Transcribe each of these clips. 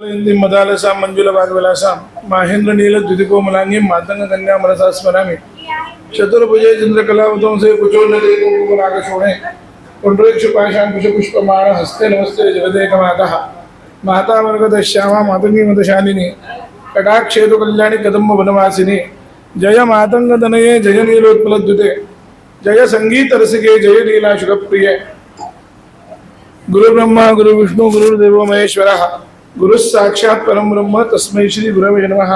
मदालसा मंजुल भागविलासा माहेंद्र नील द्वितिकोमलांगी मातंग कन्या मनसा स्मरामी चतुर्भुजे चंद्रकलावतंसे कुचोन्नते कुंकुमराग शोणे पुंडरीक्ष पाशां कुशपुष्पमाण हस्ते नमस्ते जगदेकमातः माता वर्गदश्यामा मातंगी मदशालिनी कटाक्षेतु कल्याणी कदम्ब वनवासिनी जय मातंगतनये जय नीलोत्पलद्युते जय संगीत रसिके जय लीला शुभप्रिये गुरुब्रह्मा गुरुविष्णू गुरुर्देव महेश्वरः गुरुः परमब्रह्म तस्मै श्री गुरवे नमः।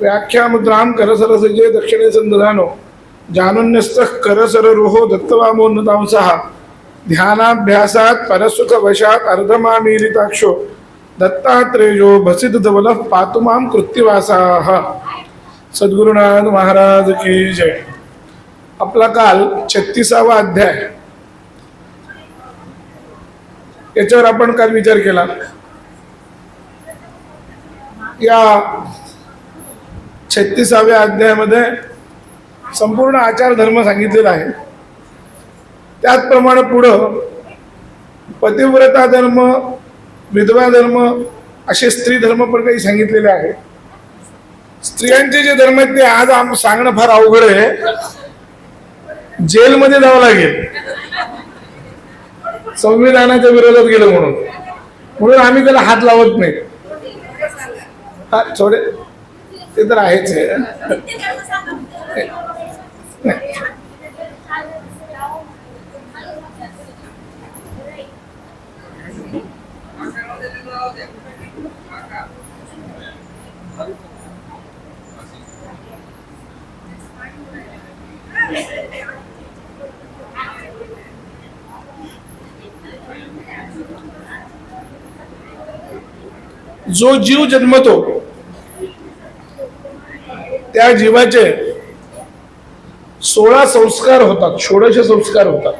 व्याख्यामुद्रां करसरसजे दक्षिणे सन्दधानो जानन्यस्तः करसररोहो दत्तवामोन्नतांसः ध्यानाभ्यासात् परसुखवशात् अर्धमामीलिताक्षो दत्तात्रेयो भसितधवलः पातु मां कृत्तिवासाः। सद्गुरुनाथ महाराज की जय। आपला काल छत्तीसावा अध्याय। याच्यावर आपण काल विचार केला। या छत्तीसाव्या अध्यायामध्ये संपूर्ण आचार धर्म सांगितलेला आहे. त्याचप्रमाणे पुढं पतिव्रता धर्म विधवा धर्म असे स्त्री धर्म पण काही सांगितलेले आहे. स्त्रियांचे जे धर्म आहेत ते आज आम सांगणं फार अवघड आहे. जेलमध्ये जावं लागेल. संविधानाच्या विरोधात गेलं म्हणून. म्हणून आम्ही त्याला हात लावत नाही. हा थोडे ते तर आहेच आहे. जो जीव जन्मतो त्या जीवाचे सोळा संस्कार होतात षोडश संस्कार होतात.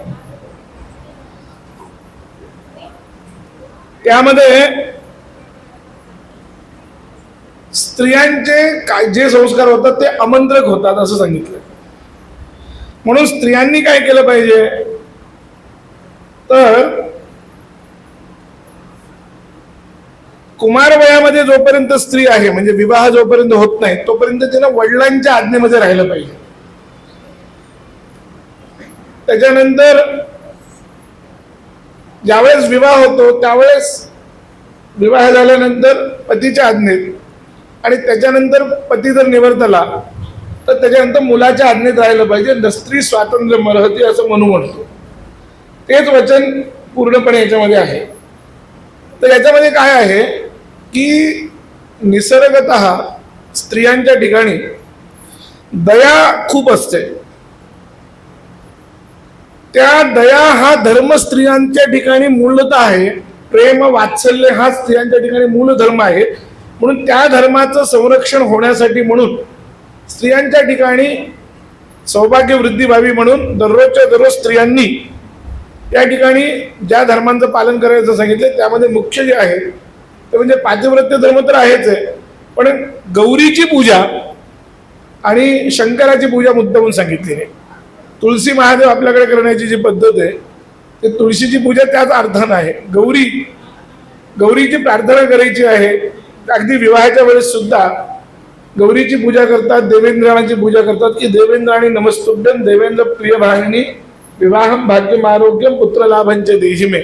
त्यामध्ये स्त्रियांचे काय जे संस्कार होतात ते आमंत्रक होतात असं सांगितलं म्हणून स्त्रियांनी काय केलं पाहिजे? तर कुमार वयामध्ये जोपर्यंत स्त्री आहे म्हणजे विवाह जोपर्यंत होत नाही तोपर्यंत तिला वडिलांच्या आज्ञेमध्ये राहिलं पाहिजे. त्याच्यानंतर ज्यावेळेस विवाह होतो त्यावेळेस विवाह झाल्यानंतर पतीच्या आज्ञेत आणि त्याच्यानंतर पती जर निवर्तला तर त्याच्यानंतर मुलाच्या आज्ञेत राहिलं पाहिजे. स्त्री स्वातंत्र्य मरहती असं म्हणू म्हणतो. तेच वचन पूर्णपणे याच्यामध्ये आहे. तर याच्यामध्ये काय आहे? की निसर्गत स्त्रियांच्या ठिकाणी दया खूप असते. त्या दया हा धर्म स्त्रियांच्या ठिकाणी मूलत आहे. प्रेम वात्सल्य हा स्त्रियांच्या ठिकाणी मूल धर्म आहे. म्हणून त्या धर्माचं संरक्षण होण्यासाठी म्हणून स्त्रियांच्या ठिकाणी सौभाग्य वृद्धी व्हावी म्हणून दररोजच्या दररोज स्त्रियांनी त्या ठिकाणी ज्या धर्मांचं पालन करायचं सांगितलं त्यामध्ये मुख्य जे आहे ते म्हणजे पातिव्रत्य धर्म तर आहेच आहे. पण गौरीची पूजा आणि शंकराची पूजा मुद्दामून सांगितलेली नाही तुळशी महादेव आपल्याकडे करण्याची जी पद्धत आहे ते तुळशीची पूजा त्याच अर्थानं आहे. गौरी गौरीची प्रार्थना करायची आहे अगदी विवाहाच्या वेळेस सुद्धा गौरीची पूजा करतात देवेंद्राणाची पूजा करतात की देवेंद्राणी नमस्तुभ्यम देवेंद्र प्रिय भागिनी विवाहम भाग्यम आरोग्यम पुत्रलाभांचे देहिमे.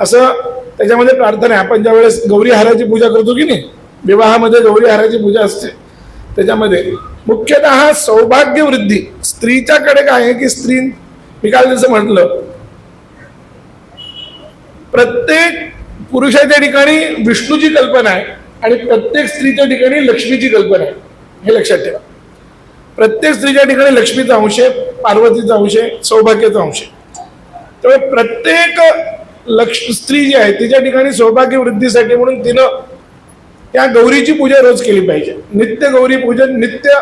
असं त्याच्यामध्ये प्रार्थना आहे. आपण ज्या वेळेस गौरी हाराची पूजा करतो की नाही विवाहामध्ये गौरी हाराची पूजा असते. त्याच्यामध्ये मुख्यतः सौभाग्य वृद्धी. स्त्रीच्याकडे काय आहे की स्त्री मी काल जसं म्हटलं प्रत्येक पुरुषाच्या ठिकाणी विष्णूची कल्पना आहे आणि प्रत्येक स्त्रीच्या ठिकाणी लक्ष्मीची कल्पना आहे. हे लक्षात ठेवा. प्रत्येक स्त्रीच्या ठिकाणी लक्ष्मीचा अंश आहे पार्वतीचा अंश आहे सौभाग्याचा अंश आहे. त्यामुळे प्रत्येक लक्ष स्त्री जी आहे तिच्या ठिकाणी सौभाग्य वृद्धीसाठी म्हणून तिनं त्या गौरीची पूजा रोज केली पाहिजे. नित्य गौरी पूजन नित्य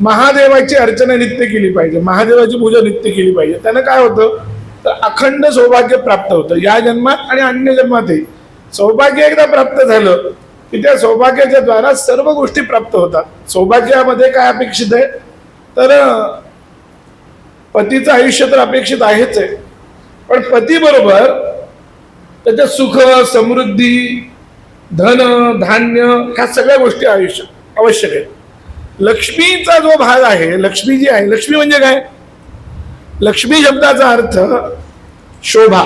महादेवाची अर्चना नित्य केली पाहिजे. महादेवाची पूजा नित्य केली पाहिजे. त्यानं काय होतं? तर अखंड सौभाग्य प्राप्त होतं. या जन्मात आणि अन्य जन्मातही सौभाग्य एकदा प्राप्त झालं की त्या सौभाग्याच्या द्वारा सर्व गोष्टी प्राप्त होतात. सौभाग्यामध्ये काय अपेक्षित आहे? तर पतीचं आयुष्य तर अपेक्षित आहेच आहे. पण पती बरोबर त्याच्यात सुख समृद्धी धन धान्य ह्या सगळ्या गोष्टी आयुष्य आवश्यक आहेत. लक्ष्मीचा जो भाग आहे लक्ष्मी जी आहे लक्ष्मी म्हणजे काय? लक्ष्मी शब्दाचा अर्थ शोभा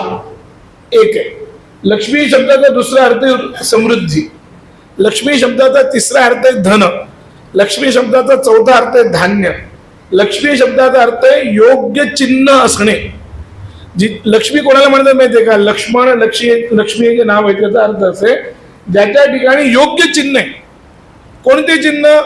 एक आहे. लक्ष्मी शब्दाचा दुसरा अर्थ आहे समृद्धी. लक्ष्मी शब्दाचा तिसरा अर्थ आहे धन. लक्ष्मी शब्दाचा चौथा अर्थ आहे धान्य. लक्ष्मी शब्दाचा अर्थ आहे योग्य चिन्ह असणे. जी लक्ष्मी कोणाला म्हणतात माहितीये का? लक्ष्मण लक्ष्मी लक्ष्मी हे नाव आहे त्याचा अर्थ असे ज्याच्या ठिकाणी योग्य चिन्ह आहे. कोणते चिन्ह?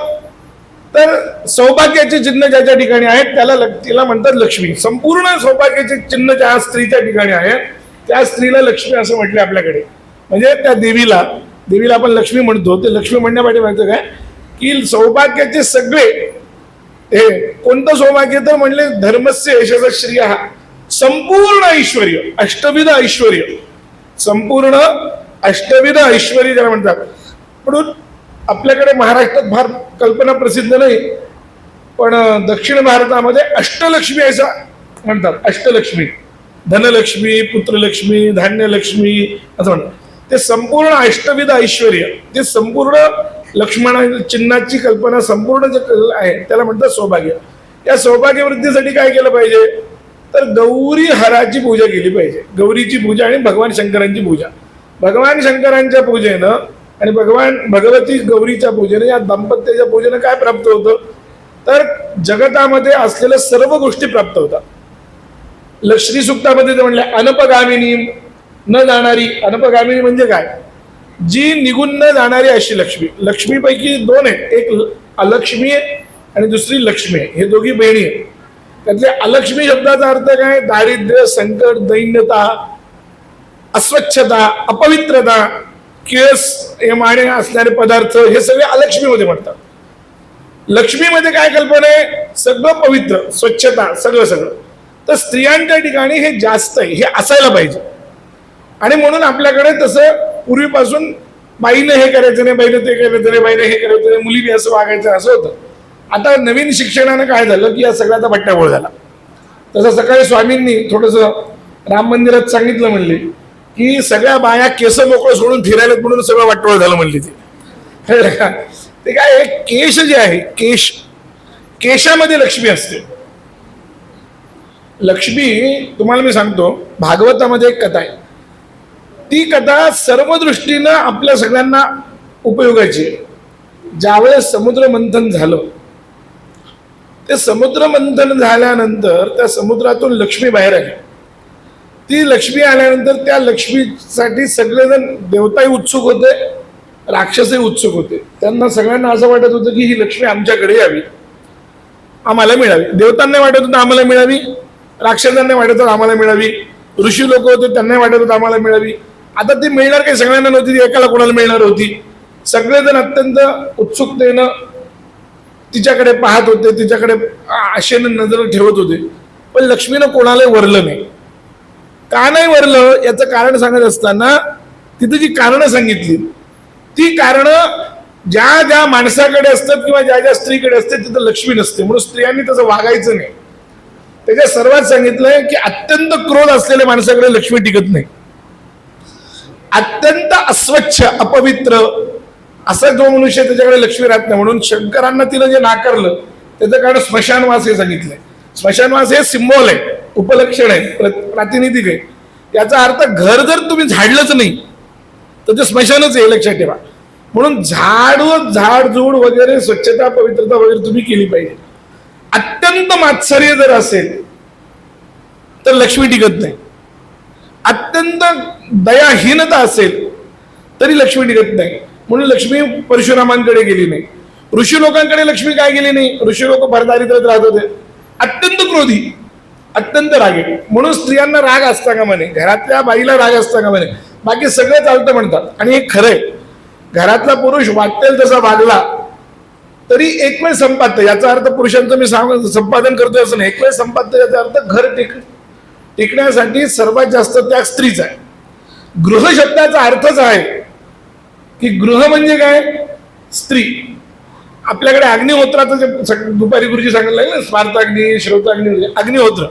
तर सौभाग्याचे चिन्ह ज्याच्या ठिकाणी आहेत त्याला तिला म्हणतात लक्ष्मी. संपूर्ण सौभाग्याचे चिन्ह ज्या स्त्रीच्या ठिकाणी आहेत त्या स्त्रीला लक्ष्मी असं म्हटलं आपल्याकडे. म्हणजे त्या देवीला देवीला आपण लक्ष्मी म्हणतो. ते लक्ष्मी म्हणण्यापाठी माहिती काय? की सौभाग्याचे सगळे हे कोणतं सौभाग्य? तर म्हणले धर्मस्य यशस श्रिय संपूर्ण ऐश्वर अष्टविध ऐश्वर संपूर्ण अष्टविध ऐश्वर ज्याला म्हणतात. म्हणून आपल्याकडे महाराष्ट्रात फार कल्पना प्रसिद्ध नाही पण दक्षिण भारतामध्ये अष्टलक्ष्मी असं म्हणतात. अष्टलक्ष्मी. धनलक्ष्मी पुत्रलक्ष्मी धान्यलक्ष्मी असं म्हणतात. ते संपूर्ण अष्टविध ऐश्वर ते संपूर्ण लक्ष्मणा चिन्हाची कल्पना संपूर्ण जे आहे त्याला म्हणतात सौभाग्य. या सौभाग्य वृद्धीसाठी काय केलं पाहिजे? तर गौरी हराची पूजा केली पाहिजे. गौरीची पूजा आणि भगवान शंकरांची पूजा. भगवान शंकरांच्या पूजेनं आणि भगवान भगवती गौरीच्या पूजेनं या दाम्पत्याच्या पूजेनं काय प्राप्त होतं? तर जगतामध्ये असलेल्या सर्व गोष्टी प्राप्त होतात. लक्ष्मी सुक्तामध्ये ते म्हणले अनपगामिनी न जाणारी अनपगामिनी म्हणजे काय? जी निघून न जाणारी अशी लक्ष्मी. लक्ष्मीपैकी दोन आहेत. एक ल- अलक्ष्मी आहे आणि दुसरी लक्ष्मी आहे. हे दोघी बहिणी आहेत. त्यातल्या अलक्ष्मी शब्दाचा अर्थ काय? दारिद्र्य संकट दैन्यता अस्वच्छता अपवित्रता केस हे माणे असणारे पदार्थ हे सगळे अलक्ष्मीमध्ये म्हणतात. लक्ष्मीमध्ये काय कल्पना आहे? सगळं पवित्र स्वच्छता सगळं सगळं. तर स्त्रियांच्या ठिकाणी हे जास्त आहे हे असायला पाहिजे. आणि म्हणून आपल्याकडे तसं पूर्वीपासून बाईनं हे करायचं नाही बाईनं ते करायचं नाही बाईनं हे करायचं नाही मुलीने असं वागायचं असं होतं. आता नवीन शिक्षणानं काय झालं की या सगळ्याचा बट्ट्याबोळ झाला. तसं सकाळी स्वामींनी थोडंसं राम मंदिरात सांगितलं म्हणले की सगळ्या बाया केस मोकळं सोडून फिरायला म्हणून सगळं वाटोळ झालं म्हणली ती. का ते काय केश जे आहे केश केशामध्ये लक्ष्मी असते. लक्ष्मी तुम्हाला मी सांगतो भागवतामध्ये एक कथा आहे. ती कथा सर्व दृष्टीनं आपल्या सगळ्यांना उपयोगाची आहे. ज्यावेळेस समुद्र मंथन झालं ते समुद्र मंथन झाल्यानंतर त्या समुद्रातून लक्ष्मी बाहेर आली. ती लक्ष्मी आल्यानंतर त्या लक्ष्मीसाठी सगळेजण देवताही उत्सुक होते राक्षसही उत्सुक होते. त्यांना सगळ्यांना असं वाटत होतं की ही लक्ष्मी आमच्याकडे यावी. आम्हाला मिळावी. देवतांना वाटत होतं आम्हाला मिळावी राक्षसांना वाटत होतं आम्हाला मिळावी ऋषी लोक होते त्यांना वाटत होतं आम्हाला मिळावी. आता ती मिळणार काही सगळ्यांना नव्हती ती एकाला कोणाला मिळणार होती. सगळेजण अत्यंत उत्सुकतेनं तिच्याकडे पाहत होते तिच्याकडे आशेनं नजर ठेवत होते. पण लक्ष्मीनं कोणालाही वरलं नाही. का नाही वरलं याचं कारण सांगत असताना तिथं जी कारणं सांगितली ती कारणं ज्या ज्या माणसाकडे असतात किंवा ज्या ज्या स्त्रीकडे असते तिथं लक्ष्मी नसते. म्हणून स्त्रियांनी तसं वागायचं नाही. त्याच्या सर्वात सांगितलंय की अत्यंत क्रोध असलेल्या माणसाकडे लक्ष्मी टिकत नाही. अत्यंत अस्वच्छ अपवित्र असा जो मनुष्य त्याच्याकडे लक्ष्मी राहत नाही. म्हणून शंकरांना तिनं जे नाकारलं त्याचं कारण स्मशानवास हे सांगितलंय. स्मशानवास हे सिम्बॉल आहे उपलक्षण आहे प्रातिनिधिक आहे. याचा अर्थ घर जर तुम्ही झाडलंच नाही तर ते स्मशानच आहे लक्षात ठेवा. म्हणून झाड झाडझूड वगैरे स्वच्छता पवित्रता वगैरे तुम्ही केली पाहिजे. अत्यंत मात्सर्य जर असेल तर लक्ष्मी टिकत नाही. अत्यंत दयाहीनता असेल तरी लक्ष्मी टिकत नाही. म्हणून लक्ष्मी परशुरामांकडे गेली नाही. ऋषी लोकांकडे लक्ष्मी काय गेली नाही? ऋषी लोक भरदारिद्र्यात राहत होते. अत्यंत क्रोधी अत्यंत रागे. म्हणून स्त्रियांना राग असता का म्हणे? घरातल्या बाईला राग असता का म्हणे? बाकी सगळं चालतं म्हणतात. आणि हे खरंय घरातला पुरुष वाटेल तसा वागला तरी एक वेळ संपादत. याचा अर्थ पुरुषांचं मी सांग संपादन करतोय असं नाही. एक वेळ संपादत याचा अर्थ घर टिक टिकण्यासाठी सर्वात जास्त त्याग स्त्रीचा आहे. गृह शब्दाचा अर्थच आहे. की गृह म्हणजे काय? स्त्री. आपल्याकडे अग्निहोत्राचं जे दुपारी गुरुजी सांगायला लागले स्मार्थाग्नी श्रोताग्नी म्हणजे अग्निहोत्र.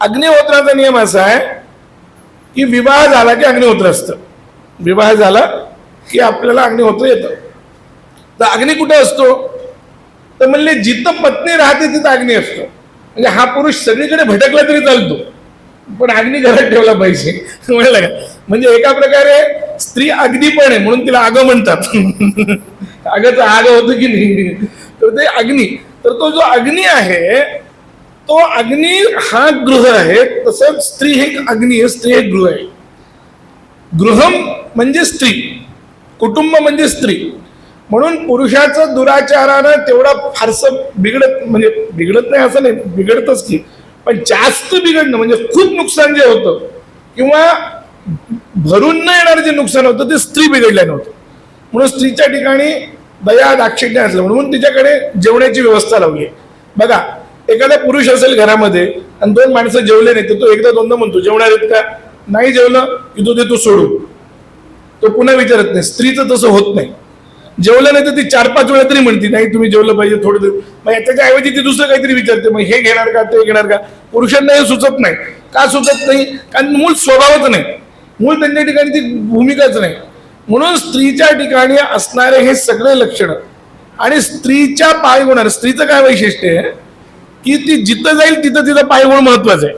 अग्निहोत्राचा नियम असा आहे की विवाह झाला की अग्निहोत्र असतं. विवाह झाला की आपल्याला अग्निहोत्र येतं. तर अग्नी कुठे असतो? तर म्हणले जिथं पत्नी राहते तिथं अग्नी असतो. म्हणजे हा पुरुष सगळीकडे भटकला तरी चालतो. पण अग्नी घरात ठेवला पाहिजे. म्हणलं का? म्हणजे एका प्रकारे स्त्री अग्नी पण आहे म्हणून तिला आग म्हणतात. आगाचं आग होतं की नाही? तर ते अग्नी. तर तो जो अग्नी आहे तो अग्नी हा गृह आहे तसंच स्त्री हे अग्नी आहे स्त्री हे गृह आहे. गृहम म्हणजे स्त्री कुटुंब म्हणजे स्त्री. म्हणून पुरुषाचं दुराचारानं तेवढं फारसं बिघडत म्हणजे बिघडत नाही असं नाही बिघडतच की. पण जास्त बिघडणं म्हणजे खूप नुकसान जे होतं किंवा भरून न येणारं जे नुकसान होतं ते स्त्री बिघडल्यानं होतं. म्हणून स्त्रीच्या ठिकाणी दया दाक्षिण्य असलं. म्हणून तिच्याकडे जेवण्याची व्यवस्था लावली बघा एखादा पुरुष असेल घरामध्ये आणि दोन माणसं जेवले नाही तर तो एकदा दोनदा म्हणतो जेवणार आहेत का? नाही जेवलं की तो देतो सोडू तो पुन्हा विचारत नाही. स्त्रीचं तसं होत नाही. जेवलं नाही तर ती चार पाच वेळा तरी म्हणते नाही तुम्ही जेवलं पाहिजे थोडं मग त्याच्या ऐवजी ती दुसरं काहीतरी विचारते मग हे घेणार का ते घेणार का? पुरुषांना हे सुचत नाही. का सुचत नाही? कारण मूळ स्वभावच नाही. मूळ त्यांच्या ठिकाणी ती भूमिकाच नाही. म्हणून स्त्रीच्या ठिकाणी असणारे हे सगळे लक्षणं आणि स्त्रीच्या पायगुणार स्त्रीचं काय वैशिष्ट्य आहे? की ती जिथं जाईल तिथं तिथं पायगुण महत्वाचं आहे.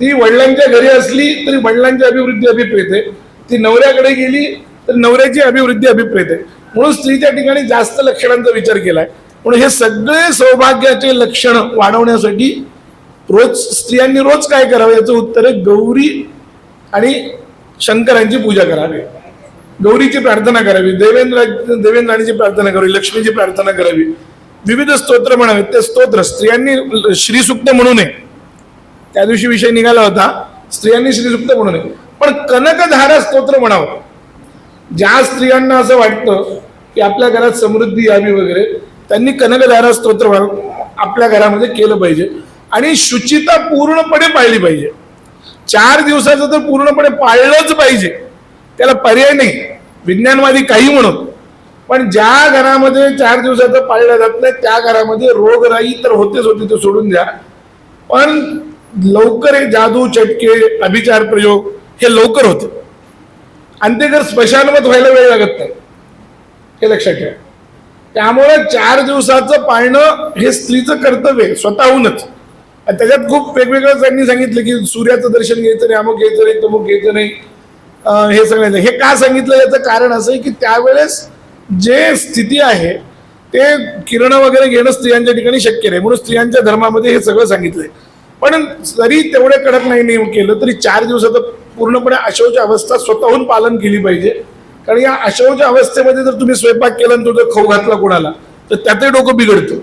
ती वडिलांच्या घरी असली तरी वडिलांची अभिवृद्धी अभिप्रेत आहे. ती नवऱ्याकडे गेली तर नवऱ्याची अभिवृद्धी अभिप्रेत आहे. म्हणून स्त्रीच्या ठिकाणी जास्त लक्षणांचा विचार केलाय. म्हणून हे सगळे सौभाग्याचे लक्षण वाढवण्यासाठी रोज स्त्रियांनी रोज काय करावं याचं उत्तर आहे? गौरी आणि शंकरांची पूजा करावी गौरीची प्रार्थना करावी देवेंद्र देवेंद्राणीची प्रार्थना करावी लक्ष्मीची प्रार्थना करावी. विविध स्तोत्र म्हणावे ते स्तोत्र स्त्रियांनी श्रीसुक्त म्हणू नये. त्या दिवशी विषय निघाला होता. स्त्रियांनी श्रीसुक्त म्हणू नये. पण कनकधारा स्तोत्र म्हणावं. ज्या स्त्रियांना असं वाटतं की आपल्या घरात समृद्धी यावी वगैरे त्यांनी कनकधारा स्तोत्र आपल्या घरामध्ये केलं पाहिजे. आणि शुचिता पूर्णपणे पाळली पाहिजे. चार दिवसाचं तर पूर्णपणे पाळलंच पाहिजे. त्याला पर्याय नाही. विज्ञानवादी काही म्हणत पण ज्या घरामध्ये चार दिवसाचं पाळलं जात नाही त्या घरामध्ये रोगराई तर होतेच होते ते सोडून द्या. पण लवकर हे जादू चटके अभिचार प्रयोग हे लवकर होते. आणि ते जर स्मशानमत व्हायला वेळ लागत नाही हे लक्षात ठेवा. त्यामुळे चार दिवसाचं पाळणं हे स्त्रीचं कर्तव्य आहे स्वतःहूनच. त्याच्यात खूप वेगवेगळं त्यांनी सांगितलं की सूर्याचं दर्शन घ्यायचं नाही अमुक घ्यायचं नाही तमुक घ्यायचं नाही. हे सगळं हे का सांगितलं? याचं कारण असं आहे की त्यावेळेस जे स्थिती आहे ते किरण वगैरे घेणं स्त्रियांच्या ठिकाणी शक्य नाही. म्हणून स्त्रियांच्या धर्मामध्ये हे सगळं सांगितलंय. पण जरी तेवढे कडक नाही नियम केलं तरी चार दिवसात पूर्णपणे अशौच अवस्था स्वतःहून पालन केली पाहिजे. कारण या अशौच अवस्थेमध्ये जर तुम्ही स्वयंपाक केला आणि तुझं खाऊ घातला कोणाला तर त्यातही डोकं बिघडतं.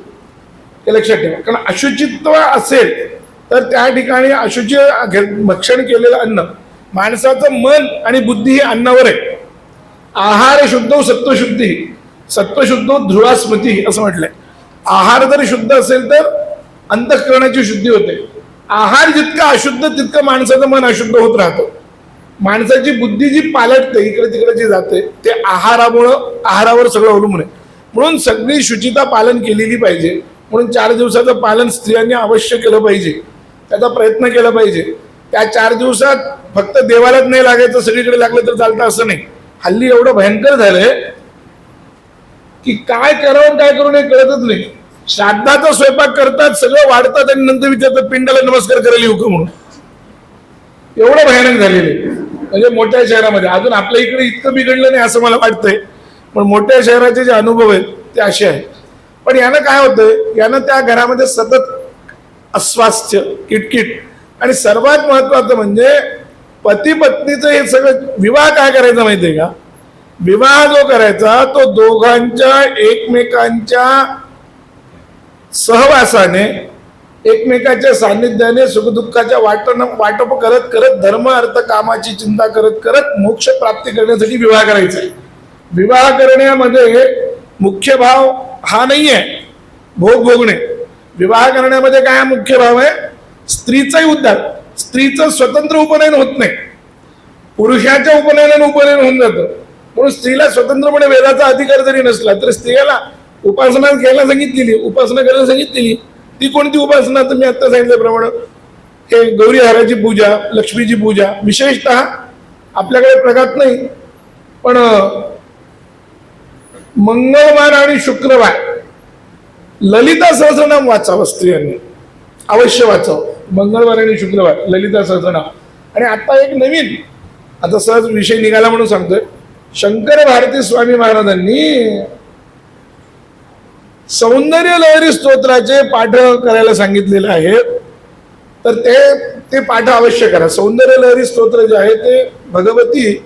हे लक्षात ठेवा. कारण अशुचित्व असेल तर त्या ठिकाणी अशुची घे- भक्षण केलेलं अन्न माणसाचं मन आणि बुद्धी ही अन्नावर आहे. आहार शुद्ध सत्वशुद्धी. सत्वशुद्ध ध्रुवा स्मृती असं म्हटलंय. आहार जर शुद्ध असेल तर अंतःकरणाची शुद्धी होते. आहार जितका अशुद्ध तितकं माणसाचं मन अशुद्ध होत राहतं. माणसाची बुद्धी जी पालटते इकडे तिकडे जी जाते ते आहारामुळं आहारावर सगळं अवलंबून आहे. म्हणून सगळी शुचिता पालन केलेली पाहिजे. म्हणून चार दिवसाचं पालन स्त्रियांनी अवश्य केलं पाहिजे. त्याचा प्रयत्न केला पाहिजे. त्या चार दिवसात फक्त देवालाच नाही लागायचं सगळीकडे लागलं तर चालतं असं नाही. हल्ली एवढं भयंकर झालंय की काय करावं काय करू नये कळतच नाही. श्राद्धाचा स्वयंपाक करतात सगळं वाढतात आणि नंतर विचारतात पिंडाला नमस्कार करायला येऊ का म्हणून? एवढं भयानक झालेलं आहे. म्हणजे मोठ्या शहरामध्ये अजून आपल्या इकडे इतकं बिघडलं नाही असं मला वाटतंय. पण मोठ्या शहराचे जे अनुभव आहेत ते असे आहेत. पण यानं काय होतंय? यानं त्या घरामध्ये सतत अस्वास्थ्य किटकिट. आणि सर्वात महत्वाचं म्हणजे पती पत्नीचं हे सगळं विवाह काय करायचा माहितीये का? विवाह जो करायचा तो दोघांच्या एकमेकांच्या सहवासाने एकमेकाच्या सान्निध्याने सुखदुःखाच्या वाटण वाटप करत करत धर्म अर्थ कामाची चिंता करत करत मोक्ष प्राप्ती करण्यासाठी विवाह करायचा आहे. विवाह करण्यामध्ये मुख्य भाव हा नाही आहे भोग भोगणे. विवाह करण्यामध्ये काय मुख्य भाव आहे? स्त्रीचाही उद्धार. स्त्रीचं स्वतंत्र उपनयन होत नाही. पुरुषाच्या उपनयनाने उपनयन होऊन जातं. म्हणून स्त्रीला स्वतंत्रपणे वेदाचा अधिकार जरी नसला तर स्त्रियाला उपासना घ्यायला सांगितलेली उपासना करायला सांगितलेली ती कोणती उपासना? तर मी आत्ता सांगितल्याप्रमाणे हे गौरीहाराची पूजा लक्ष्मीची पूजा विशेषतः आपल्याकडे प्रघात नाही. पण मंगळवार आणि शुक्रवार. ललिता सहस्रनाम वाचावं स्त्रियांनी. अवश्य वाचावं. मंगळवार आणि शुक्रवार ललिता सहस्रनाम. आणि आता एक नवीन आता सहज विषय निघाला म्हणून सांगतोय. शंकर भारती स्वामी महाराजांनी सौंदर्य लहरी स्तोत्राचे पाठ करायला सांगितलेले आहेत. तर ते ते पाठ अवश्य करा. सौंदर्य लहरी स्तोत्र जे आहे ते भगवती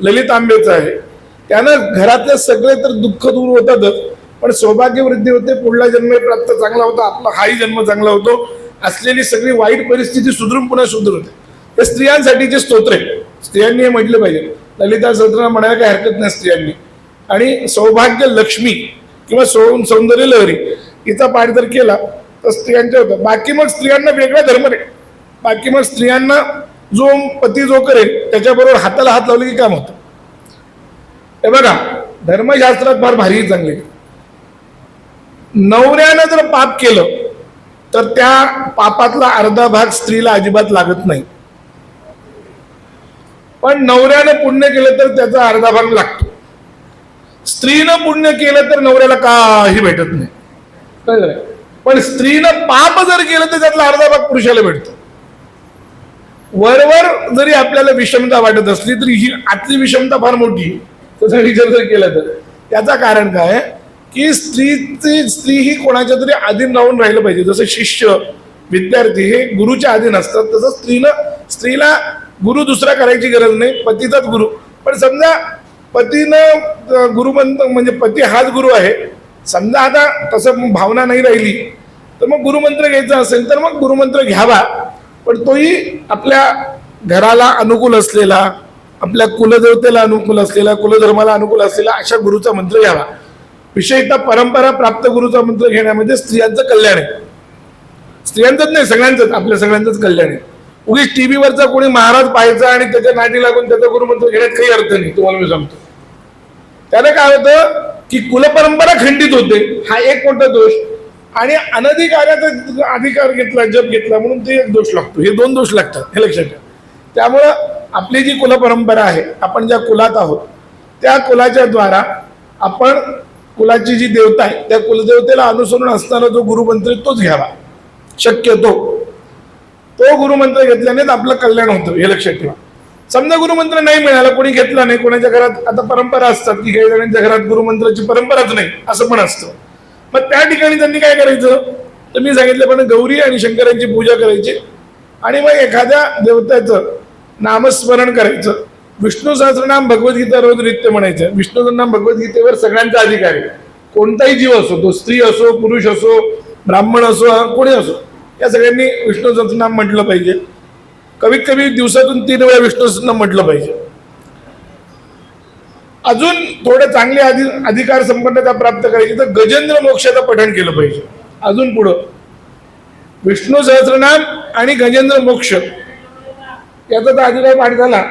ललितांबेचं आहे. त्यानं घरातले सगळे तर दुःख दूर होतातच पण सौभाग्य वृद्धी होते पुढला जन्म प्राप्त चांगला होता आपला हाही जन्म चांगला होतो. असलेली सगळी वाईट परिस्थिती सुधरून पुन्हा सुधरवते हे स्त्रियांसाठीचे स्तोत्र आहे. स्त्रियांनी हे म्हटलं पाहिजे. ललिता स्तोत्र म्हणायला काही हरकत नाही स्त्रियांनी. आणि सौभाग्य लक्ष्मी किंवा सौ सौंदर्य लहरी हिचा पाठ जर केला तर स्त्रियांच्या होतं बाकी मग स्त्रियांना वेगळा धर्म रे बाकी मग स्त्रियांना जो पती जो करेल त्याच्याबरोबर हाताला हात लावले की काम होतं. हे बघा धर्मशास्त्रात फार भारी चांगले. नवऱ्यानं जर पाप केलं तर त्या पापातला अर्धा भाग स्त्रीला अजिबात लागत नाही. पण नवऱ्यानं पुण्य केलं तर त्याचा अर्धा भाग लागतो. स्त्रीनं पुण्य केलं तर नवऱ्याला काही भेटत नाही. कळलं? पण स्त्रीनं पाप जर केलं तर त्यातला अर्धा भाग पुरुषाला भेटतो. वरवर जरी आपल्याला विषमता वाटत असली तरी ही आतली विषमता फार मोठी आहे. तसा विचार जर केला तर. त्याचा कारण काय? की स्त्रीची स्त्री ही कोणाच्या तरी अधीन राहून राहिलं पाहिजे. जसं शिष्य विद्यार्थी हे गुरुच्या अधीन असतात तसं स्त्रीनं स्त्रीला गुरु दुसरा करायची गरज नाही पतीचाच गुरु. पण समजा पतीनं गुरु म्हणजे पती हाच गुरु आहे. समजा आता तसं भावना नाही राहिली तर मग गुरुमंत्र घ्यायचा असेल तर मग गुरुमंत्र घ्यावा. पण तोही आपल्या घराला अनुकूल असलेला आपल्या कुलदेवतेला अनुकूल असलेला कुलधर्माला अनुकूल असलेला अशा गुरुचा मंत्र घ्यावा. विशेषतः परंपरा प्राप्त गुरुचा मंत्र घेण्यामध्ये स्त्रियांचं कल्याण आहे. स्त्रियांचंच नाही सगळ्यांचंच आपल्या सगळ्यांचंच कल्याण आहे. उगीच टीव्हीवरचा कोणी महाराज पाहायचा आणि त्याच्या नाटी लागून त्याचा गुरुमंत्र घेण्यात काही अर्थ नाही तुम्हाला मी सांगतो. त्याला काय होतं की कुलपरंपरा खंडित होते हा एक मोठा दोष. आणि अनधिकाराचा अधिकार घेतला जप घेतला म्हणून ते एक दोष लागतो. हे दोन दोष लागतात हे लक्षात ठेवा. त्यामुळं आपली जी कुलपरंपरा आहे आपण ज्या कुलात आहोत त्या कुलाच्या द्वारा आपण कुलाची जी देवता आहे त्या कुलदेवतेला अनुसरून असताना जो गुरुमंत्र तोच घ्यावा. शक्यतो तो गुरुमंत्र घेतल्यानेच आपलं कल्याण होतं हे लक्षात ठेवा. समजा गुरुमंत्र नाही मिळाला कोणी घेतला नाही कोणाच्या घरात आता परंपरा असतात की काही जणांच्या घरात गुरुमंत्राची परंपराच नाही असं पण असतं. मग त्या ठिकाणी त्यांनी काय करायचं? तर मी पण गौरी आणि शंकरांची पूजा करायची. आणि मग एखाद्या देवताचं नामस्मरण करायचं. विष्णू सहस्रनाम भगवद्गीता रोज नित्य म्हणायचं. विष्णूचं नाम भगवद्गीतेवर सगळ्यांचा अधिकार आहे. कोणताही जीव असो तो स्त्री असो पुरुष असो ब्राह्मण असो कोणी असो या सगळ्यांनी विष्णू सहस्रनाम म्हटलं पाहिजे. कमीत कमी दिवसातून तीन वेळा विष्णू सहस्रनाम म्हटलं पाहिजे. अजून थोडे चांगले अधि अधिकार संपन्नता प्राप्त करायची तर गजेंद्र मोक्षाचं पठण केलं पाहिजे. अजून पुढं. विष्णू सहस्रनाम आणि गजेंद्र मोक्ष. याचा तर अधिकार पाठ झाला.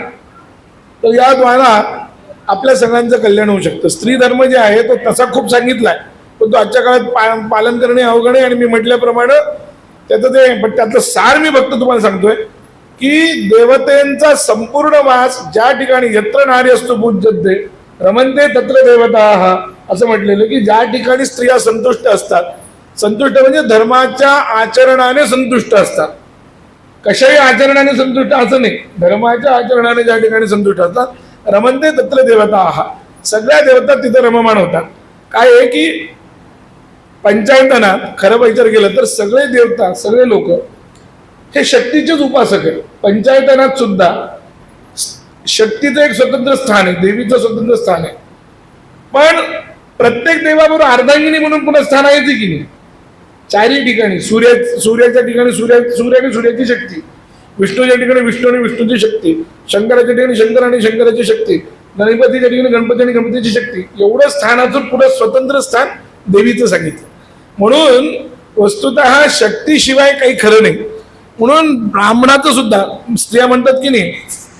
तर याद्वारा आपल्या सगळ्यांचं कल्याण होऊ शकतं. स्त्री धर्म जे आहे तो तसा खूप सांगितलाय. पण तो आजच्या काळात पा- पालन करणे अवघड आहे आणि मी म्हटल्याप्रमाणे त्याचं ते पण त्यातलं सार मी फक्त तुम्हाला सांगतोय की देवतेंचा संपूर्ण वास ज्या ठिकाणी यत्र नारी असतो पूज्यते रमनते तत्र देवता हा असं म्हटलेलं की ज्या ठिकाणी स्त्रिया संतुष्ट असतात. संतुष्ट म्हणजे धर्माच्या आचरणाने संतुष्ट असतात. कशाही आचरणाने संतुष्ट असं नाही. धर्माच्या आचरणाने ज्या ठिकाणी संतुष्ट असतात रमंते तत्र देवता. आहा सगळ्या देवता तिथे रममाण होतात. काय आहे की पंचायतनात खरं विचार केलं तर सगळे देवता सगळे लोक हे शक्तीचेच उपासक आहे पंचायतनात सुद्धा शक्तीचं एक स्वतंत्र स्थान आहे देवीचं स्वतंत्र स्थान आहे. पण प्रत्येक देवाबरोबर अर्धांगिनी म्हणून पुन्हा स्थान आहे की नाही? चारही ठिकाणी सूर्य सूर्याच्या ठिकाणी सूर्य सूर्य आणि सूर्याची शक्ती. विष्णूच्या ठिकाणी विष्णू आणि विष्णूची शक्ती. शंकराच्या ठिकाणी शंकर आणि शंकराची शक्ती. गणपतीच्या ठिकाणी गणपती आणि गणपतीची शक्ती. एवढं स्थानाचं पुढं पुढे स्वतंत्र स्थान देवीचं सांगितलं. म्हणून वस्तुत शक्तीशिवाय काही खरं नाही. म्हणून ब्राह्मणाचं सुद्धा स्त्रिया म्हणतात की नाही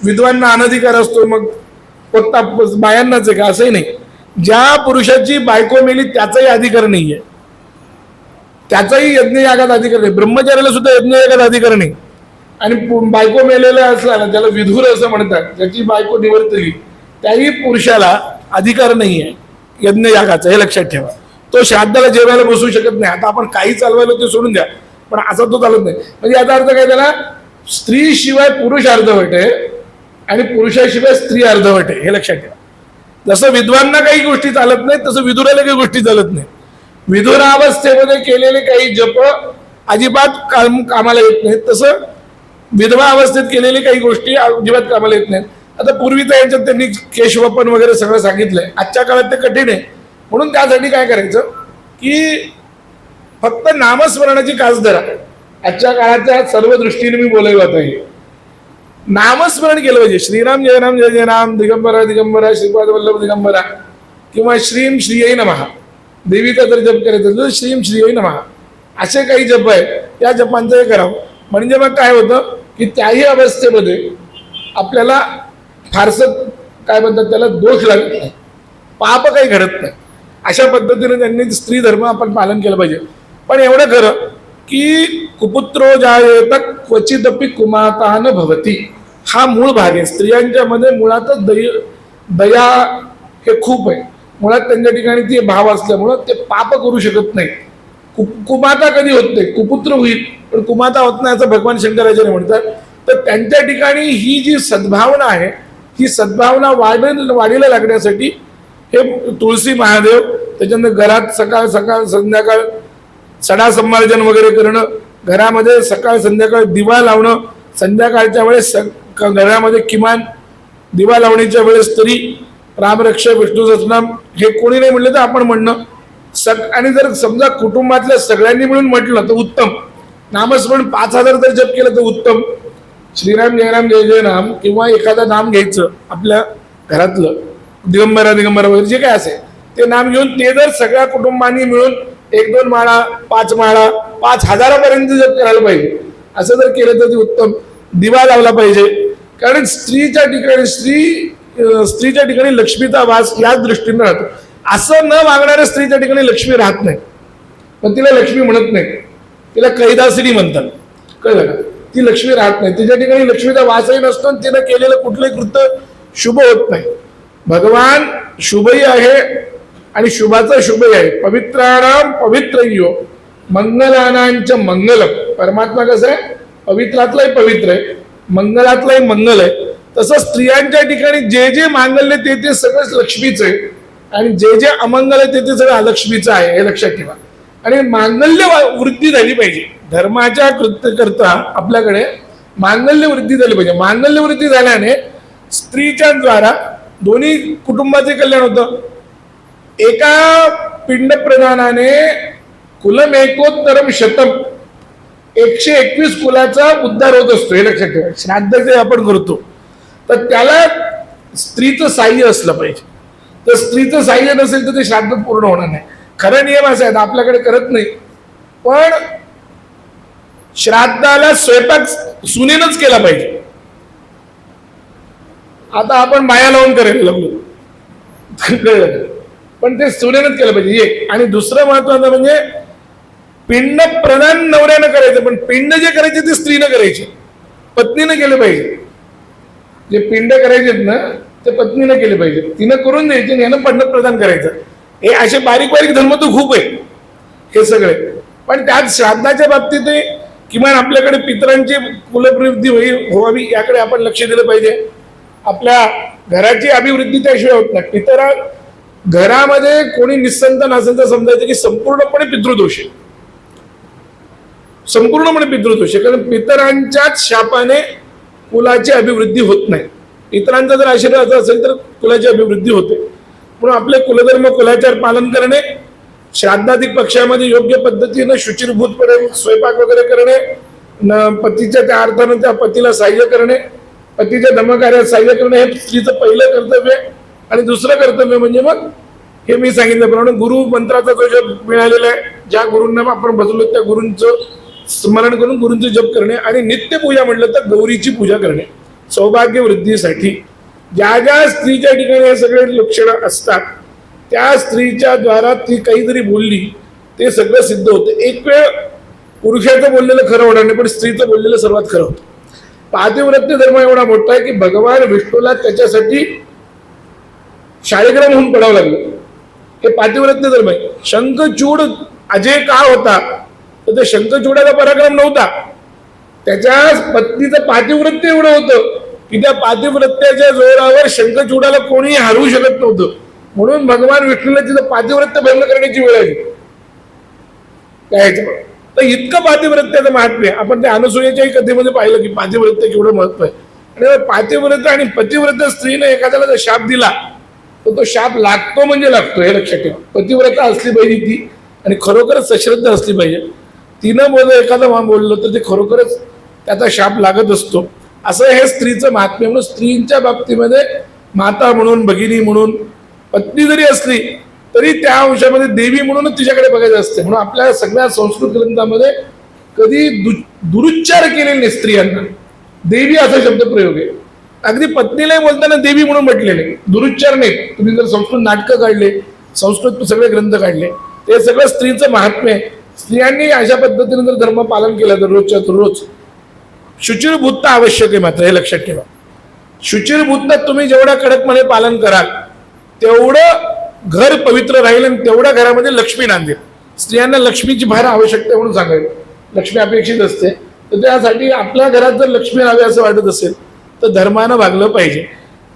विद्वांना अनधिकार असतो मग पत्ता बायांनाच आहे का? असंही नाही. ज्या पुरुषाची बायको मेली त्याचाही अधिकार नाही आहे त्याचाही यज्ञयागात अधिकार नाही ब्रह्मचार्याला सुद्धा यज्ञयागात अधिकार नाही आणि पु- बायको मेलेला असला ना त्याला विधुर असं म्हणतात ज्याची बायको निवर्तली त्याही पुरुषाला अधिकार नाही आहे यज्ञयागाचा हे लक्षात ठेवा. तो श्राद्धाला जेवायला बसू शकत नाही. आता आपण काही चालवायला ते सोडून द्या पण असा तो चालत नाही. म्हणजे याचा अर्थ काय त्याला? स्त्री शिवाय पुरुष अर्धवट आहे आणि पुरुषाशिवाय स्त्री अर्धवट आहे हे लक्षात ठेवा. जसं विद्वांना काही गोष्टी चालत नाही तसं विदुराला काही गोष्टी चालत नाही विधुरावस्थेमध्ये केलेले काही जप अजिबात काम कामाला येत नाहीत. तसं विधवा अवस्थेत केलेली काही गोष्टी अजिबात कामाला येत नाहीत. आता पूर्वीचं यांच्यात त्यांनी केशवपन वगैरे सगळं सांगितलंय. आजच्या काळात ते कठीण आहे. म्हणून त्यासाठी काय करायचं की फक्त नामस्मरणाची कास धरा. आजच्या काळाच्या सर्व दृष्टीने मी बोलायला आता हे नामस्मरण केलं पाहिजे. श्रीराम जय राम जय जय राम दिगंबरा दिगंबरा श्रीपाद वल्लभ दिगंबरा किंवा श्रीम श्रीय नमः. देवीचा जर जप करायचं असेल तर श्रीम श्रीयै नमः. असे काही जप आहेत त्या जपांचं हे करावं. म्हणजे मग काय होतं की त्याही अवस्थेमध्ये आपल्याला फारसं काय म्हणतात त्याला दोष लागत नाही. पाप काही घडत नाही. अशा पद्धतीने त्यांनी स्त्री धर्म आपण पालन केलं पाहिजे. पण एवढं खरं की कुपुत्रो जायेत क्वचितपी कुमातान भवती. हा मूळ भाग आहे. स्त्रियांच्या मध्ये मुळातच दय दया हे खूप आहे. मुळात त्यांच्या ठिकाणी ते भाव असल्यामुळं ते पाप करू शकत नाही. कु कुमाता कधी होत नाही? कुपुत्र होईल. पण कुमाता होत नाही असं भगवान शंकराचार्य म्हणतात. तर त्यांच्या ठिकाणी ही जी सद्भावना आहे ही सद्भावना वाढेल वाढीला लागण्यासाठी हे तुळशी महादेव त्याच्यानंतर घरात सकाळ सकाळ संध्याकाळ सडा संमार्जन वगैरे करणं घरामध्ये सकाळ संध्याकाळ दिवा लावणं संध्याकाळच्या वेळेस स- घरामध्ये किमान दिवा लावण्याच्या वेळेस तरी रामरक्ष विष्णू सहस्रनाम हे कोणी नाही म्हणलं तर आपण म्हणणं. सग आणि जर समजा कुटुंबातल्या सगळ्यांनी मिळून म्हटलं तर उत्तम. नामस्मरण पाच हजार जर जप केलं तर उत्तम. श्रीराम जयराम जय जय राम किंवा एखादं नाम घ्यायचं आपल्या घरातलं. दिगंबरा दिगंबरा वगैरे जे काय असेल ते नाम घेऊन ते जर सगळ्या कुटुंबांनी मिळून एक दोन माळा पाच माळा पाच हजारापर्यंत जप करायला पाहिजे. असं जर केलं तर ते उत्तम. दिवा लावला पाहिजे. कारण स्त्रीच्या ठिकाणी स्त्री स्त्रीच्या ठिकाणी लक्ष्मीचा वास याच दृष्टीने राहतो. असं न वागणाऱ्या स्त्रीच्या ठिकाणी लक्ष्मी राहत नाही. पण तिला लक्ष्मी म्हणत नाही. तिला कैदासिनी म्हणतात. कळलं का? ती लक्ष्मी राहत नाही. तिच्या ठिकाणी लक्ष्मीचा वासही नसतो आणि तिनं केलेलं कुठलंही कृत्य शुभ होत नाही. भगवान शुभही आहे आणि शुभाचं शुभही आहे. पवित्राणाम पवित्रयो मंगलानांच मंगल परमात्मा कसं आहे? पवित्रातलाही पवित्र आहे. मंगलातलाही मंगल आहे. तसं स्त्रियांच्या ठिकाणी जे जे मांगल्य ते ते सगळंच लक्ष्मीचं आहे. आणि जे जे अमंगल आहे ते ते सगळं अलक्ष्मीचं आहे हे लक्षात ठेवा. आणि मांगल्य वृद्धी झाली पाहिजे. धर्माच्या कृत्य करता आपल्याकडे मांगल्य वृद्धी झाली पाहिजे. मांगल्य वृद्धी झाल्याने स्त्रीच्या द्वारा दोन्ही कुटुंबाचे कल्याण होतं. एका पिंडप्रधानाने कुलमेकोत्तरम शतम एकशे एकवीस कुलाचा उद्धार होत असतो हे लक्षात ठेवा. श्राद्ध जे आपण करतो. तर त्याला स्त्रीचं साह्य असलं पाहिजे. तर स्त्रीचं साह्य नसेल तर ते श्राद्ध पूर्ण होणार नाही. खरं नियम असा आहे आपल्याकडे करत नाही. पण श्राद्धाला स्वयंपाक सुनेनच केला पाहिजे. आता आपण माया लावून करायला लागलो. कळलं पण ते सुनेनच केलं पाहिजे. एक. आणि दुसरं महत्वाचं म्हणजे पिंड प्रदान नवऱ्यानं करायचं पण पिंड जे करायचे ते स्त्रीनं करायचे. पत्नीनं केलं पाहिजे. जे पिंड करायचे ना ते पत्नीनं केले पाहिजे. तिनं करून द्यायचे आणि यानं पिंड प्रदान करायचं. हे असे बारीक बारीक धर्म तर खूप आहे हे सगळे. पण त्यात श्राद्धाच्या बाबतीत किमान आपल्याकडे पितरांची कुलप्रवृत्ती होई व्हावी याकडे आपण लक्ष दिलं पाहिजे. आपल्या घराची अभिवृद्धी त्याशिवाय होत नाही. पितरा घरामध्ये कोणी निसंतान असेल तर समजायचं की संपूर्णपणे पितृदोष आहे. संपूर्णपणे पितृदोष आहे. कारण पितरांच्याच शापाने कुलाची अभिवृद्धी होत नाही. इतरांचा जर आशीर्वाद असेल तर कुलाची अभिवृद्धी होते. म्हणून आपले कुलधर्म कुलाचार पालन करणे श्राद्धाधिक पक्षामध्ये योग्य पद्धतीनं शुचिरभूतपणे स्वयंपाक वगैरे करणे न पतीच्या त्या अर्थानं त्या पतीला सहाय्य करणे पतीच्या धर्मकार्यात सहाय्य करणे हे स्त्रीचं पहिलं कर्तव्य आहे आणि दुसरं कर्तव्य म्हणजे मग हे मी सांगितल्याप्रमाणे गुरु मंत्राचा जो जप मिळालेला आहे ज्या गुरूंना आपण बसलो त्या गुरूंचं स्मरण करून गुरूंचा जप करणे आणि नित्य पूजा म्हटलं तर गौरीची पूजा करणे. सौभाग्य वृद्धीसाठी ज्या ज्या स्त्रीच्या ठिकाणी हे सगळे लक्षणं असतात त्या स्त्रीच्या द्वारा ती काहीतरी बोलली ते सगळं सिद्ध होतं. एक वेळ पुरुषाचं बोललेलं खरं होणार नाही पण स्त्रीचं बोललेलं सर्वात खरं होतं. पातिव्रत्य धर्म एवढा मोठा आहे की भगवान विष्णूला त्याच्यासाठी शाळीग्राम होऊन पडावं लागलं. हे पातिव्रत्य धर्म आहे. शंखचूड अजय का होता? तर ते शंखचूडाचा पराक्रम नव्हता. त्याच्या पत्नीचं पातिवृत्त एवढं होतं की त्या पातिवृत्त्याच्या जोरावर शंखचूडाला कोणीही हरवू शकत नव्हतं. म्हणून भगवान विष्णूला तिचं पातिवृत्त भंग करण्याची वेळ आली. काय तर इतकं पातिवृत्याचं महात्म्य आहे. आपण त्या अनुसूयाच्याही कथेमध्ये पाहिलं की पातिवृत्त केवढं महत्त्व आहे. आणि पातिव्रत आणि पतिव्रत स्त्रीने एखाद्याला जर शाप दिला तर तो शाप लागतो म्हणजे लागतो हे लक्षात ठेवा. पतिव्रता असली पाहिजे ती आणि खरोखरच सश्रद्ध असली पाहिजे. तिनं मध्ये एखादं मा बोललं तर ते खरोखरच त्याचा शाप लागत असतो. असं हे स्त्रीचं महात्म्य म्हणून स्त्रीच्या बाबतीमध्ये माता म्हणून भगिनी म्हणून पत्नी जरी असली तरी त्या अंशामध्ये देवी म्हणूनच तिच्याकडे बघायचं असते. म्हणून आपल्या सगळ्या संस्कृत ग्रंथामध्ये कधी दु- दुरुच्चार केलेले नाही स्त्रियांना. देवी असा शब्द प्रयोग आहे. अगदी पत्नीलाही बोलताना देवी म्हणून म्हटलेले दुरुच्चार नाही. तुम्ही जर संस्कृत नाटकं काढले संस्कृत सगळे ग्रंथ काढले ते सगळं स्त्रीचं महात्म्य आहे. स्त्रियांनी अशा पद्धतीने जर धर्म पालन केलं तर रोजच्या रोज शुचिरभूतता आवश्यक आहे मात्र हे लक्षात ठेवा. शुचिरभूतता तुम्ही जेवढ्या कडकपणे पालन कराल तेवढं घर पवित्र राहील आणि तेवढ्या घरामध्ये लक्ष्मी नांदेल. स्त्रियांना लक्ष्मीची बाहेर आवश्यकता आहे म्हणून सांगायला लक्ष्मी अपेक्षित असते. तर त्यासाठी आपल्या घरात जर लक्ष्मी राहावी असं वाटत असेल तर धर्मानं वागलं पाहिजे.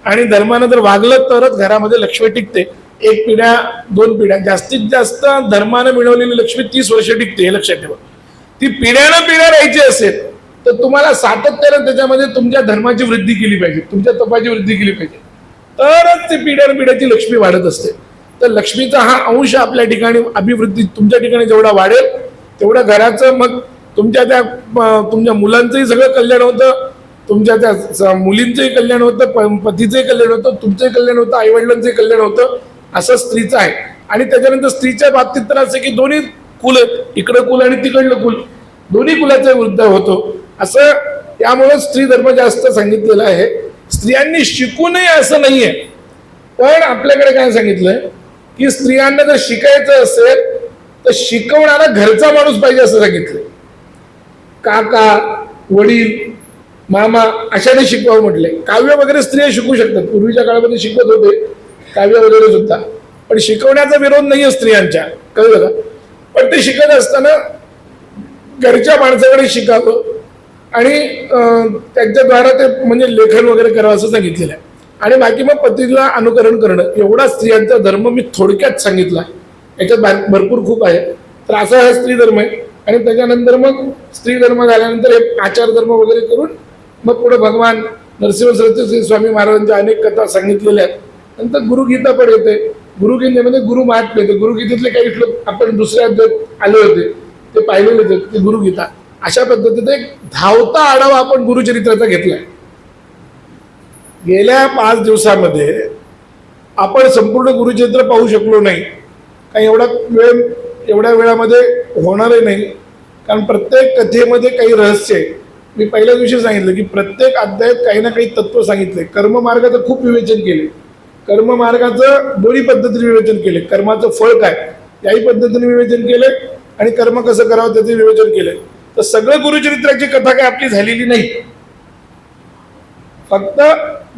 आणि धर्मानं जर वागलं तरच घरामध्ये लक्ष्मी टिकते. एक पिढ्या दोन पिढ्या. जास्तीत जास्त धर्मानं मिळवलेली लक्ष्मी तीस वर्ष टिकते हे लक्षात ठेवा. ती पिढ्यानं पिढ्या राहायची असेल तर तुम्हाला सातत्यानं त्याच्यामध्ये तुमच्या धर्माची वृद्धी केली पाहिजे तुमच्या तपाची वृद्धी केली पाहिजे. तरच ती पिढ्यान पिढ्याची लक्ष्मी वाढत असते. तर लक्ष्मीचा हा अंश आपल्या ठिकाणी अभिवृद्धी तुमच्या ठिकाणी जेवढा वाढेल तेवढं घराचं मग तुमच्या त्या तुमच्या मुलांचंही सगळं कल्याण होतं तुमच्या त्या स- मुलींचंही कल्याण होतं प- पतीचंही कल्याण होतं तुमचंही कल्याण होतं आईवडिलांचंही कल्याण होतं. असं स्त्रीचं आहे. आणि त्याच्यानंतर स्त्रीच्या बाबतीत तर असं की दोन्ही कुल इकडं कुल आणि तिकडलं कुल. दोन्ही कुलाचा वृद्ध होतो. असं त्यामुळं स्त्री धर्म जास्त सांगितलेला आहे. स्त्रियांनी शिकू नये असं नाहीये. पण आपल्याकडे काय सांगितलंय? की स्त्रियांना जर शिकायचं असेल तर शिकवणारा घरचा माणूस पाहिजे असं सांगितलंय. काका वडील मामा अशाने शिकवावं म्हटलंय. काव्य वगैरे स्त्रिया शिकू शकतात. पूर्वीच्या काळामध्ये शिकत होते. काव्य वगैरे सुद्धा. पण शिकवण्याचा विरोध नाही आहे स्त्रियांच्या. कळलं का? पण ते शिकत असताना घरच्या माणसाकडे शिकावं आणि त्यांच्याद्वारा ते म्हणजे लेखन वगैरे करावं असं सांगितलेलं आहे. आणि बाकी मग पतीला अनुकरण करणं. एवढा स्त्रियांचा धर्म मी थोडक्यात सांगितला याच्यात भरपूर खूप आहे. तर असा हा स्त्री धर्म आहे. आणि त्याच्यानंतर मग स्त्री धर्म झाल्यानंतर हे आचार धर्म वगैरे करून मग पुढे भगवान नरसिंह सरस्वती स्वामी महाराजांच्या अनेक कथा सांगितलेल्या आहेत. नंतर गुरुगीता पण येते. गुरुगीतेमध्ये म्हणजे गुरु महात्म येते. गुरुगीतेतले काही श्लोक आपण दुसऱ्या अध्यायात आले होते. ते पाहिलेले होते ते गुरुगीता. अशा पद्धतीने एक धावता आढावा आपण गुरुचरित्राचा घेतलाय. गेल्या पाच दिवसामध्ये आपण संपूर्ण गुरुचरित्र पाहू शकलो नाही. काही एवढा वेळ एवढ्या वेळामध्ये होणारही नाही. कारण प्रत्येक कथेमध्ये काही रहस्य आहे. मी पहिल्या दिवशी सांगितलं की प्रत्येक अध्यायात काही ना काही तत्व सांगितले. कर्ममार्गाचं खूप विवेचन केले. कर्ममार्गाचं दोन्ही पद्धतीने विवेचन केले. कर्माचं फळ काय? याही पद्धतीने विवेचन केले आणि कर्म कसं करावं त्याचे विवेचन केले. तर सगळं गुरुचरित्राची कथा काय आपली झालेली नाही. फक्त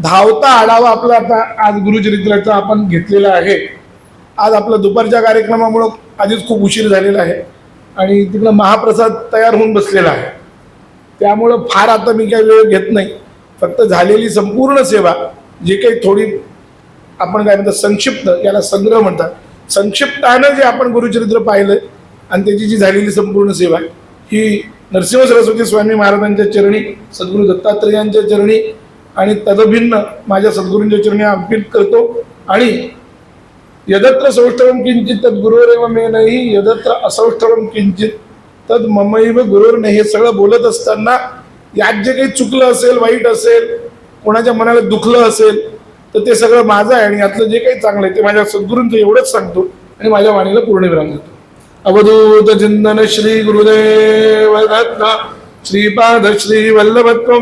धावता आढावा आपला आता आज गुरुचरित्राचा आपण घेतलेला आहे. आज आपला दुपारच्या कार्यक्रमामुळं आधीच खूप उशीर झालेला आहे आणि तिकडं महाप्रसाद तयार होऊन बसलेला आहे. त्यामुळं फार आता मी काही वेळ घेत नाही. फक्त झालेली संपूर्ण सेवा जे काही थोडी आपण काय म्हणतात संक्षिप्त याला संग्रह म्हणतात. संक्षिप्तानं जे आपण गुरुचरित्र पाहिलं आणि त्याची जी झालेली संपूर्ण सेवा ही नरसिंह सरस्वती स्वामी महाराजांच्या चरणी सद्गुरू दत्तात्रेयांच्या चरणी आणि तदभिन्न माझ्या सद्गुरूंच्या चरणी अर्पित करतो. आणि यदत्र सौष्ठवम किंचित तद गुरुरेव मे नाही यदत्र असौष्ठवम किंचित तद ममैव गुरुर नाही हे सगळं बोलत असताना यात जे काही चुकलं असेल वाईट असेल कोणाच्या मनाला दुखलं असेल तर ते सगळं माझं आहे आणि यातलं जे काही चांगलं आहे ते माझ्या सद्गुरूंचं एवढंच सांगतो आणि माझ्या वाणीला पूर्ण विराम देतो. अवधूत चिंतन श्री गुरुदेव दत्त श्रीपाद श्री वल्लभत्व